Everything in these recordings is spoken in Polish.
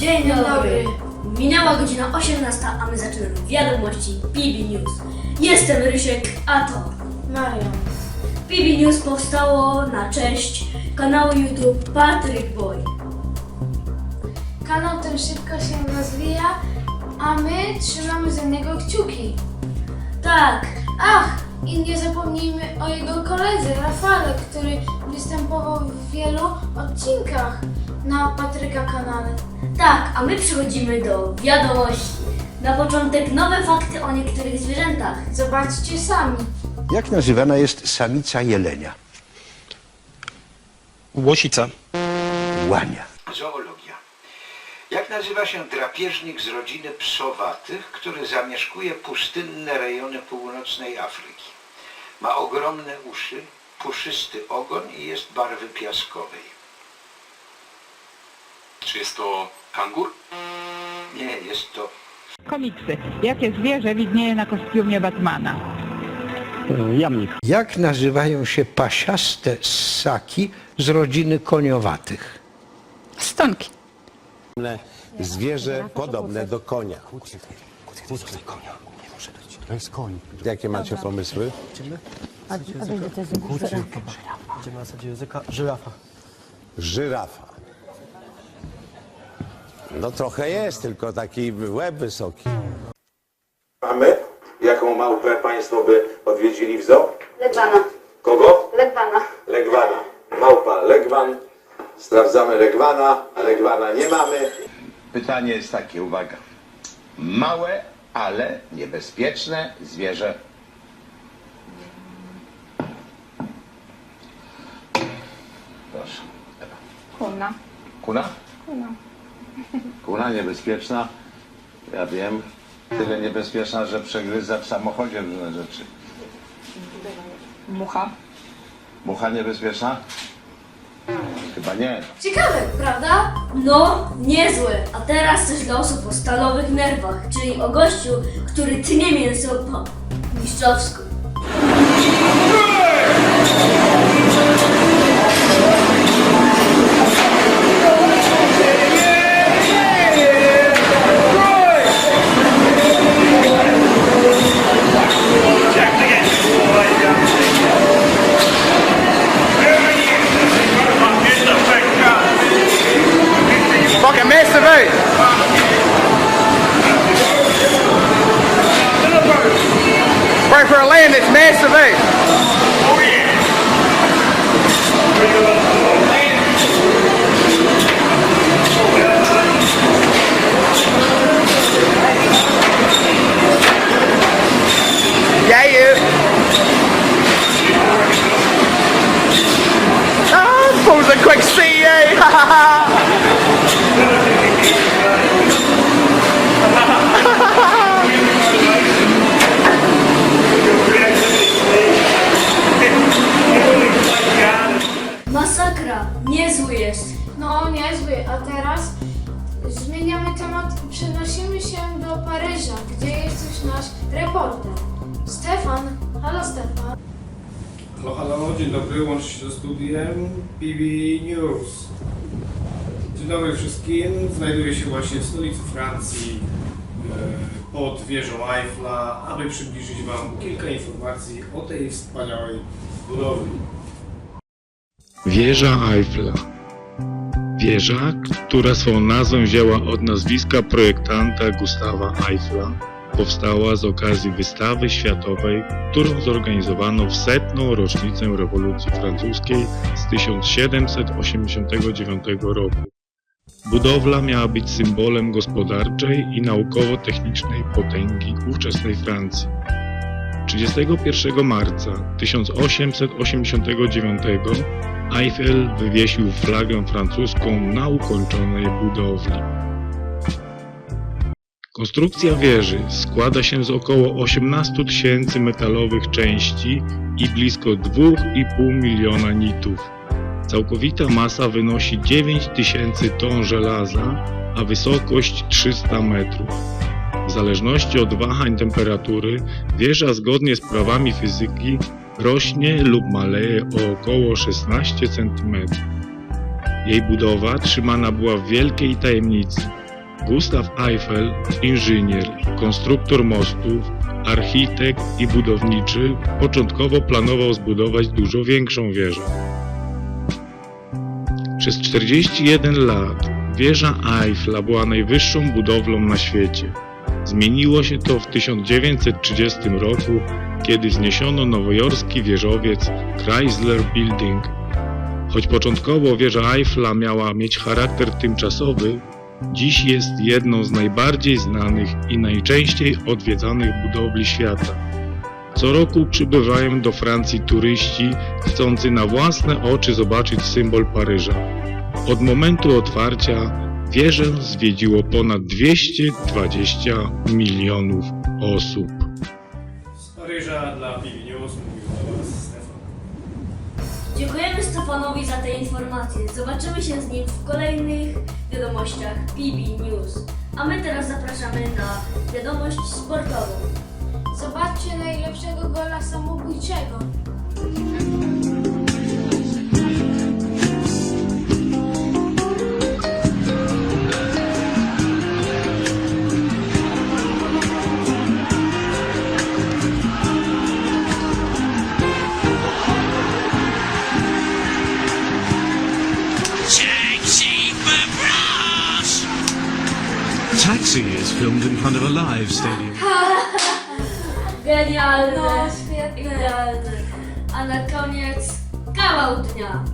Dzień dobry. Minęła godzina 18, a my zaczynamy wiadomości PB News. Jestem Rysiek, a to Marian. PB News powstało na cześć kanału YouTube Patrick Boy. Kanał ten szybko się rozwija, a my trzymamy za niego kciuki. Tak, Ach, i nie zapomnijmy o jego koledze Rafale, który występował w wielu odcinkach na Patryka kanale. Tak, a my przechodzimy do wiadomości. Na początek nowe fakty o niektórych zwierzętach. Zobaczcie sami. Jak nazywana jest samica jelenia? Łosica. Łania. Zoologia. Jak nazywa się drapieżnik z rodziny psowatych, który zamieszkuje pustynne rejony północnej Afryki? Ma ogromne uszy, puszysty ogon i jest barwy piaskowej. Czy jest to kangur? Nie, jest to Komiksy. Jakie zwierzę widnieje na kostiumie Batmana? Jak nazywają się pasiaste ssaki z rodziny koniowatych? Stonki. Zwierzę podobne do konia. To jest koń. Jakie macie pomysły? Gdzie na zasadzie języka? Żyrafa. Żyrafa. No trochę jest, tylko taki łeb wysoki. Mamy? Jaką małpę Państwo by odwiedzili w zoo? Legwana. Kogo? Legwana. Legwana. Małpa Legwan. Sprawdzamy Legwana. Legwana nie mamy. Pytanie jest takie, uwaga. Małe, ale niebezpieczne zwierzę. Proszę. Kuna. Kuna? Kuna. Kuna niebezpieczna. Ja wiem. Tyle niebezpieczna, że przegryza w samochodzie różne rzeczy. Mucha. Mucha niebezpieczna? Chyba nie. Ciekawe, prawda? No, niezłe. A teraz coś dla osób o stalowych nerwach, czyli o gościu, który tnie mięso po mistrzowsku. Pray for a land that's made surveyed. Oh yeah. Yeah, you. Reporter. Stefan. Halo Stefan. Halo, halo, dzień dobry, łączę się ze studiem PB News. Dzień dobry wszystkim, znajduję się właśnie w stolicy Francji, e, pod wieżą Eiffla, aby przybliżyć Wam kilka informacji o tej wspaniałej budowli. Wieża Eiffla. Wieża, która swą nazwę wzięła od nazwiska projektanta Gustawa Eiffla, powstała z okazji wystawy światowej, którą zorganizowano w setną rocznicę rewolucji francuskiej z 1789 roku. Budowla miała być symbolem gospodarczej i naukowo-technicznej potęgi ówczesnej Francji. 31 marca 1889 Eiffel wywiesił flagę francuską na ukończonej budowli. Konstrukcja wieży składa się z około 18 tysięcy metalowych części i blisko 2,5 miliona nitów. Całkowita masa wynosi 9 tysięcy ton żelaza, a wysokość 300 metrów. W zależności od wahań temperatury, wieża zgodnie z prawami fizyki rośnie lub maleje o około 16 cm. Jej budowa trzymana była w wielkiej tajemnicy. Gustav Eiffel, inżynier, konstruktor mostów, architekt i budowniczy, początkowo planował zbudować dużo większą wieżę. Przez 41 lat wieża Eiffla była najwyższą budowlą na świecie. Zmieniło się to w 1930 roku, kiedy zniesiono nowojorski wieżowiec Chrysler Building. Choć początkowo wieża Eiffla miała mieć charakter tymczasowy, dziś jest jedną z najbardziej znanych i najczęściej odwiedzanych budowli świata. Co roku przybywają do Francji turyści chcący na własne oczy zobaczyć symbol Paryża. Od momentu otwarcia wieżę zwiedziło ponad 220 milionów osób. Stefanowi za te informacje. Zobaczymy się z nim w kolejnych wiadomościach PB News. A my teraz zapraszamy na wiadomość sportową. Zobaczcie najlepszego gola samobójczego. Filmed in front of a live stadium. Genialne! No, świetne. A na koniec kawał dnia.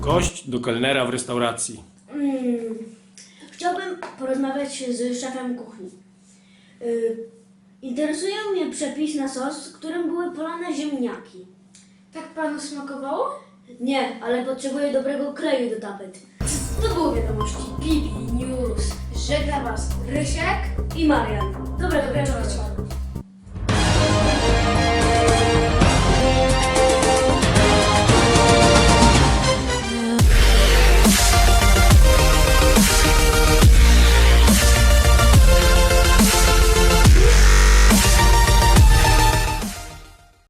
Gość do kelnera w restauracji. Mm. Chciałbym porozmawiać z szefem kuchni. Y, interesuje mnie przepis na sos, w którym były polane ziemniaki. Tak panu smakowało? Nie, ale potrzebuję dobrego kleju do tapet. To było wiadomości PB News Żegna was Rysiek i Marian. Dobrego wieczoru.